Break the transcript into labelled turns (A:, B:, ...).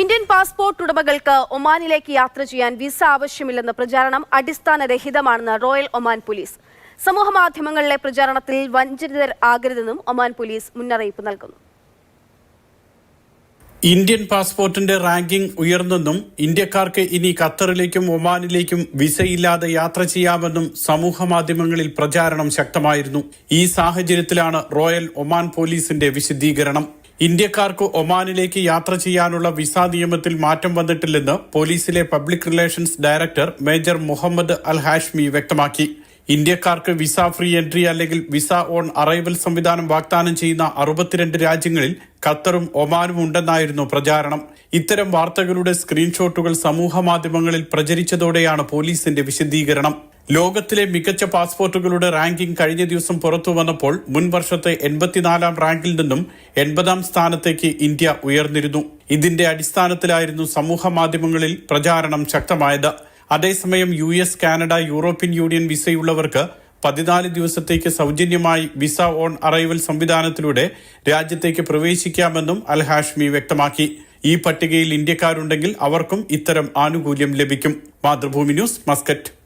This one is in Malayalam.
A: ഇന്ത്യൻ പാസ്പോർട്ട് ഉടമകൾക്ക് ഒമാനിലേക്ക് യാത്ര ചെയ്യാൻ വിസ ആവശ്യമില്ലെന്ന പ്രചാരണം അടിസ്ഥാനരഹിതമാണെന്ന് റോയൽ ഒമാൻ പോലീസ്. സമൂഹ മാധ്യമങ്ങളിലെ പ്രചാരണത്തിൽ വഞ്ചിതർ ആകരുതെന്നും ഒമാൻ പോലീസ് മുന്നറിയിപ്പ് നൽകുന്നു.
B: ഇന്ത്യൻ പാസ്പോർട്ടിന്റെ റാങ്കിംഗ് ഉയർന്നെന്നും ഇന്ത്യക്കാർക്ക് ഇനി ഖത്തറിലേക്കും ഒമാനിലേക്കും വിസയില്ലാതെ യാത്ര ചെയ്യാമെന്നും സമൂഹ മാധ്യമങ്ങളിൽ പ്രചാരണം ശക്തമായിരുന്നു. ഈ സാഹചര്യത്തിലാണ് റോയൽ ഒമാൻ പോലീസിന്റെ വിശദീകരണം. ഇന്ത്യക്കാർക്ക് ഒമാനിലേക്ക് യാത്ര ചെയ്യാനുള്ള വിസ നിയമത്തിൽ മാറ്റം വന്നിട്ടില്ലെന്ന് പോലീസിലെ public relations director major Muhammad al Hashmi വ്യക്തമാക്കി. ഇന്ത്യക്കാർക്ക് വിസ ഫ്രീ എൻട്രി അല്ലെങ്കിൽ വിസ ഓൺ അറൈവൽ സംവിധാനം വാഗ്ദാനം ചെയ്യുന്ന അറുപത്തിരണ്ട് രാജ്യങ്ങളിൽ ഖത്തറും ഒമാനും ഉണ്ടെന്നായിരുന്നു പ്രചാരണം. ഇത്തരം വാർത്തകളുടെ സ്ക്രീൻഷോട്ടുകൾ സമൂഹ മാധ്യമങ്ങളിൽ പ്രചരിച്ചതോടെയാണ് പോലീസിന്റെ വിശദീകരണം. ലോകത്തിലെ മികച്ച പാസ്പോർട്ടുകളുടെ റാങ്കിംഗ് കഴിഞ്ഞ ദിവസം പുറത്തു വന്നപ്പോൾ മുൻ വർഷത്തെ എൺപത്തിനാലാം റാങ്കിൽ നിന്നും എൺപതാം സ്ഥാനത്തേക്ക് ഇന്ത്യ ഉയർന്നിരുന്നു. ഇതിന്റെ അടിസ്ഥാനത്തിലായിരുന്നു സമൂഹ മാധ്യമങ്ങളിൽ പ്രചാരണം ശക്തമായത്. അതേസമയം U S Canada European Union വിസയുള്ളവർക്ക് പതിനാല് ദിവസത്തേക്ക് സൗജന്യമായി വിസ ഓൺ അറൈവൽ സംവിധാനത്തിലൂടെ രാജ്യത്തേക്ക് പ്രവേശിക്കാമെന്നും അൽഹാഷ്മി വ്യക്തമാക്കി. ഈ പട്ടികയിൽ ഇന്ത്യക്കാരുണ്ടെങ്കിൽ അവർക്കും ഇത്തരം ആനുകൂല്യം ലഭിക്കും. Mathrubhumi news Muscat.